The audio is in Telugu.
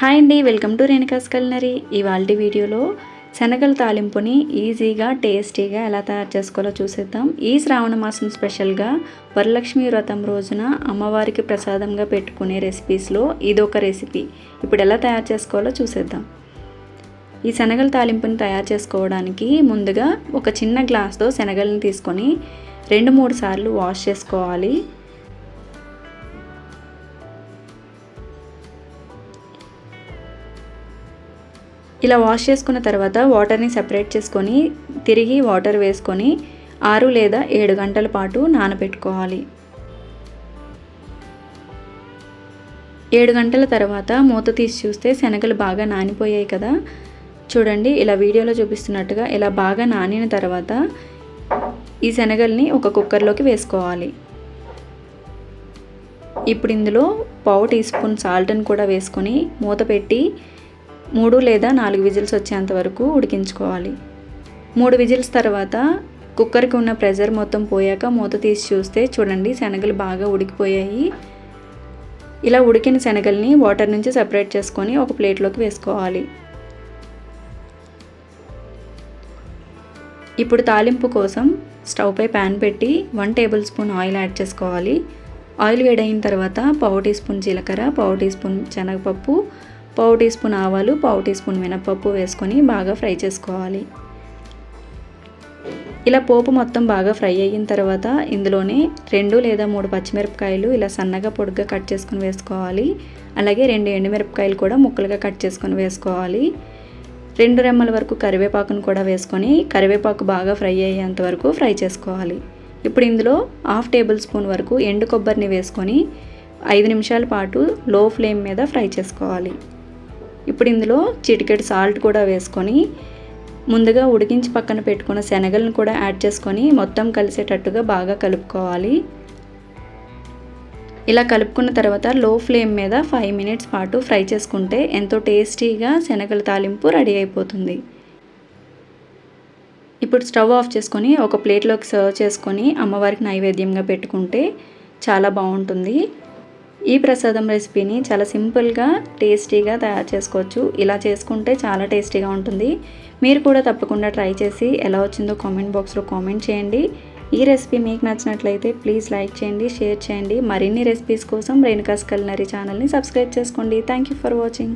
హాయ్ అండి వెల్కమ్ టు రేణుకాస్ కల్నరీ. ఇవాళ వీడియోలో శనగల తాలింపుని ఈజీగా టేస్టీగా ఎలా తయారు చేసుకోవాలో చూసేద్దాం. ఈ శ్రావణ మాసం స్పెషల్గా వరలక్ష్మి వ్రతం రోజున అమ్మవారికి ప్రసాదంగా పెట్టుకునే రెసిపీస్లో ఇదొక రెసిపీ. ఇప్పుడు ఎలా తయారు చేసుకోవాలో చూసేద్దాం. ఈ శనగల తాలింపుని తయారు చేసుకోవడానికి ముందుగా ఒక చిన్న గ్లాస్తో శనగలను తీసుకొని రెండు మూడు సార్లు వాష్ చేసుకోవాలి. ఇలా వాష్ చేసుకున్న తర్వాత వాటర్ని సెపరేట్ చేసుకొని తిరిగి వాటర్ వేసుకొని ఆరు లేదా ఏడు గంటల పాటు నానబెట్టుకోవాలి. ఏడు గంటల తర్వాత మూత తీసి చూస్తే శనగలు బాగా నానిపోయాయి కదా. చూడండి ఇలా వీడియోలో చూపిస్తున్నట్టుగా ఇలా బాగా నానిన తర్వాత ఈ శనగల్ని ఒక కుక్కర్లోకి వేసుకోవాలి. ఇప్పుడు ఇందులో పావు టీ స్పూన్ సాల్ట్ని కూడా వేసుకొని మూత పెట్టి మూడు లేదా నాలుగు విజిల్స్ వచ్చేంత వరకు ఉడికించుకోవాలి. మూడు విజిల్స్ తర్వాత కుక్కర్కి ఉన్న ప్రెజర్ మొత్తం పోయాక మూత తీసి చూస్తే చూడండి శనగలు బాగా ఉడికిపోయాయి. ఇలా ఉడికిన శనగల్ని వాటర్ నుంచి సపరేట్ చేసుకొని ఒక ప్లేట్లోకి వేసుకోవాలి. ఇప్పుడు తాలింపు కోసం స్టవ్పై ప్యాన్ పెట్టి one table spoon oil add చేసుకోవాలి. ఆయిల్ వేడైన తర్వాత పావు టీ స్పూన్ జీలకర్ర పావు టీ స్పూన్ శనగపప్పు పావు టీ స్పూన్ ఆవాలు పావు టీ స్పూన్ మినపప్పు వేసుకొని బాగా ఫ్రై చేసుకోవాలి. ఇలా పోపు మొత్తం బాగా ఫ్రై అయిన తర్వాత ఇందులోనే రెండు లేదా మూడు పచ్చిమిరపకాయలు ఇలా సన్నగా పొడుగ్గా కట్ చేసుకుని వేసుకోవాలి. అలాగే రెండు ఎండుమిరపకాయలు కూడా ముక్కలుగా కట్ చేసుకొని వేసుకోవాలి. రెండు రెమ్మల వరకు కరివేపాకును కూడా వేసుకొని కరివేపాకు బాగా ఫ్రై అయ్యేంత వరకు ఫ్రై చేసుకోవాలి. ఇప్పుడు ఇందులో హాఫ్ టేబుల్ స్పూన్ వరకు ఎండు కొబ్బరిని వేసుకొని ఐదు నిమిషాల పాటు లో ఫ్లేమ్ మీద ఫ్రై చేసుకోవాలి. ఇప్పుడు ఇందులో చిటికెడు సాల్ట్ కూడా వేసుకొని ముందుగా ఉడికించి పక్కన పెట్టుకున్న శనగలను కూడా యాడ్ చేసుకొని మొత్తం కలిసేటట్టుగా బాగా కలుపుకోవాలి. ఇలా కలుపుకున్న తర్వాత లో ఫ్లేమ్ మీద ఫైవ్ మినిట్స్ పాటు ఫ్రై చేసుకుంటే ఎంతో టేస్టీగా శనగల తాలింపు రెడీ అయిపోతుంది. ఇప్పుడు స్టవ్ ఆఫ్ చేసుకొని ఒక ప్లేట్లోకి సర్వ్ చేసుకొని అమ్మవారికి నైవేద్యంగా పెట్టుకుంటే చాలా బాగుంటుంది. ఈ ప్రసాదం రెసిపీని చాలా సింపుల్గా టేస్టీగా తయారు చేసుకోవచ్చు. ఇలా చేసుకుంటే చాలా టేస్టీగా ఉంటుంది. మీరు కూడా తప్పకుండా ట్రై చేసి ఎలా వచ్చిందో కామెంట్ బాక్స్లో కామెంట్ చేయండి. ఈ రెసిపీ మీకు నచ్చినట్లయితే ప్లీజ్ లైక్ చేయండి షేర్ చేయండి. మరిన్ని రెసిపీస్ కోసం రేణుకాస్ కల్నరీ ఛానల్ని సబ్స్క్రైబ్ చేసుకోండి. Thank you for watching.